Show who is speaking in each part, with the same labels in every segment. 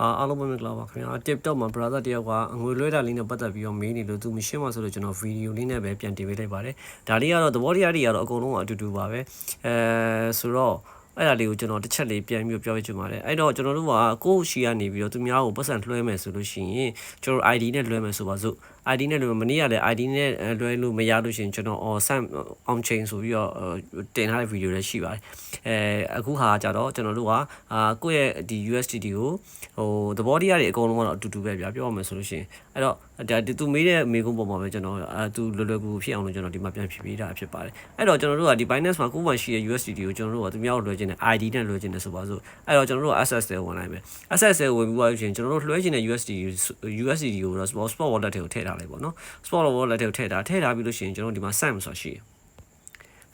Speaker 1: အာအားလုံးပဲမင်္ဂလာပါခင်ဗျာ TikTok မှာ brother တယောက်ကငွေလွှဲတာလေးနဲ့ပတ်သက်ပြီးတော့မေးနေလို့သူမရှင်းပါဆိုလို့ကျွန်တော်ဗီဒီယိုလေးနဲ့ပဲပြန်တင်ပေးလိုက်ပါတယ်ဒါလေးကတော့သဘောတရားတွေကတော့အကုန်လုံးကအတူတူပါပဲအဲဆိုတော့ အဲ့ဒါလေးကိုကျွန်တော်တစ်ချက်လေးပြန်ပြီးပြောပြချင်ပါတယ်အဲ့တော့ကျွန်တော်တို့ကကိုယ့်ရှီကနေပြီးတော့သူများကိုပတ်စံလွှဲမယ်ဆိုလို့ရှိရင်ကျွန်တော် ID နဲ့လွှဲမယ်ဆိုပါစို့ ID နဲ့လွှဲမနေ့ကလည်း ID နဲ့လွှဲလို့မရလို့ရှိရင်ကျွန်တော် on sam on chain ဆိုပြီးတော့တင်ထားတဲ့ဗီဒီယိုလည်းရှိပါတယ်အဲအခုဟာကြတော့ကျွန်တော်တို့ကအာကိုယ့်ရဲ့ဒီ USDT ကိုဟိုသဘောတရားတွေအကုန်လုံးကတော့အတူတူပဲဗျာပြောရမယ်ဆိုလို့ရှိရင်အဲ့တော့ဒါသူမေးတဲ့မေးခွန်းပေါ်မှာပဲကျွန်တော်အဲသူလွယ်လွယ်ကူကူဖြစ်အောင်လို့ကျွန်တော်ဒီမှာပြန်ဖြည့်ပေးတာဖြစ်ပါတယ်အဲ့တော့ကျွန်တော်တို့ကဒီ Binance မှာကိုယ်မှရှိတဲ့ USDT ကိုကျွန်တော်တို့ကသူများကိုလွှဲခြင်းနဲ့ ID နဲ့လွှဲခြင်းနဲ့ဆိုပါစို့အဲ့တော့ကျွန်တော်တို့က access တွေဝင်လိုက်မယ် access တွေဝင်ပြီးသွားလို့ရှိရင်ကျွန်တော်တို့လွှဲခြင်းတဲ့ USDT USDT ကိုတော့ spot spot wallet တွေကိုထည့်ထားလိုက်ပေါ့နော် spot wallet တွေကိုထည့်ထားထည့်ထားပြီးလို့ရှိရင်ကျွန်တော်ဒီမှာ SAM ဆိုတာရှိတယ်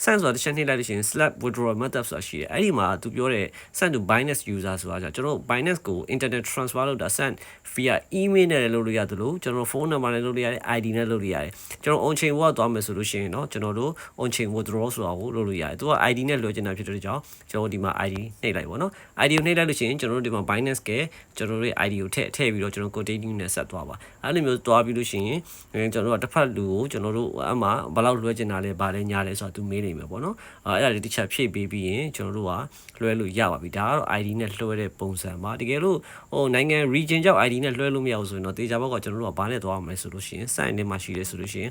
Speaker 1: send ဆိုတာတစ်ချက်နှိပ်လိုက်လို့ရှိရင် slab withdrawal method ဆိုတာရှိတယ်အဲ့ဒီမှာသူပြောတဲ့ send to binance user ဆိုတာじゃကျွန်တော်တို့ binance ကို internet transfer လုပ်တာ send via email နဲ့လည်းလုပ်လို့ရတယ်လို့ကျွန်တော် phone number နဲ့လုပ်လို့ရတယ် ID နဲ့လုပ်လို့ရတယ်ကျွန်တော် on chain wallet သွားမယ်ဆိုလို့ရှိရင်เนาะကျွန်တော်တို့ on chain withdraw ဆိုတာကိုလုပ်လို့ရတယ်သူက ID နဲ့လွှဲချင်တာဖြစ်တဲ့ကြောင့်ကျွန်တော်ဒီမှာ ID နှိပ်လိုက်ပါเนาะ ID ကိုနှိပ်လိုက်လို့ရှိရင်ကျွန်တော်တို့ဒီမှာ binance ကကျွန်တော်တို့ရဲ့ ID ကိုထည့်ထည့်ပြီးတော့ကျွန်တော် continue နဲ့ဆက်သွားပါအဲ့လိုမျိုးသွားပြီးလို့ရှိရင်ကျွန်တော်တို့ကတစ်ဖက်လူကိုကျွန်တော်တို့အမှဘယ်လောက်လွှဲချင်တာလဲဗာလဲညာလဲဆိုတာသူမေးနေ မယ်ပေါ့နော်အဲ့ဒါလေးတစ်ချက်ဖြည့်ပေးပြီးရင်ကျွန်တော်တို့ကလွှဲလို့ရပါပြီဒါကတော့ ID နဲ့လွှဲတဲ့ပုံစံပါတကယ်လို့ဟိုနိုင်ငံ region ကြောက် ID နဲ့လွှဲလို့မရဘူးဆိုရင်တော့တေချာဘောက်ကကျွန်တော်တို့ကဘာနဲ့သွားရမလဲဆိုလို့ရှိရင် sign နဲ့မှရှိတယ်ဆိုလို့ရှိရင်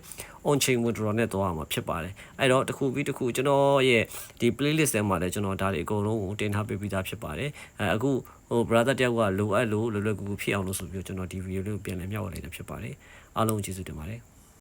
Speaker 1: on chain withdraw နဲ့သွားရမှာဖြစ်ပါတယ်အဲ့တော့တစ်ခုပြီးတစ်ခုကျွန်တော်ရဲ့ဒီ playlist ထဲမှာလည်းကျွန်တော်ဒါတွေအကုန်လုံးကိုတင်ထားပေးပြီးသားဖြစ်ပါတယ်အဲအခုဟို brother တယောက်ကလိုအပ်လို့လွယ်လွယ်ကူကူဖြစ်အောင်လို့ဆိုပြီးတော့ကျွန်တော်ဒီ video လေးကိုပြန်လည်မျှဝေလိုက်တာဖြစ်ပါတယ်အားလုံးကျေးဇူးတင်ပါတယ်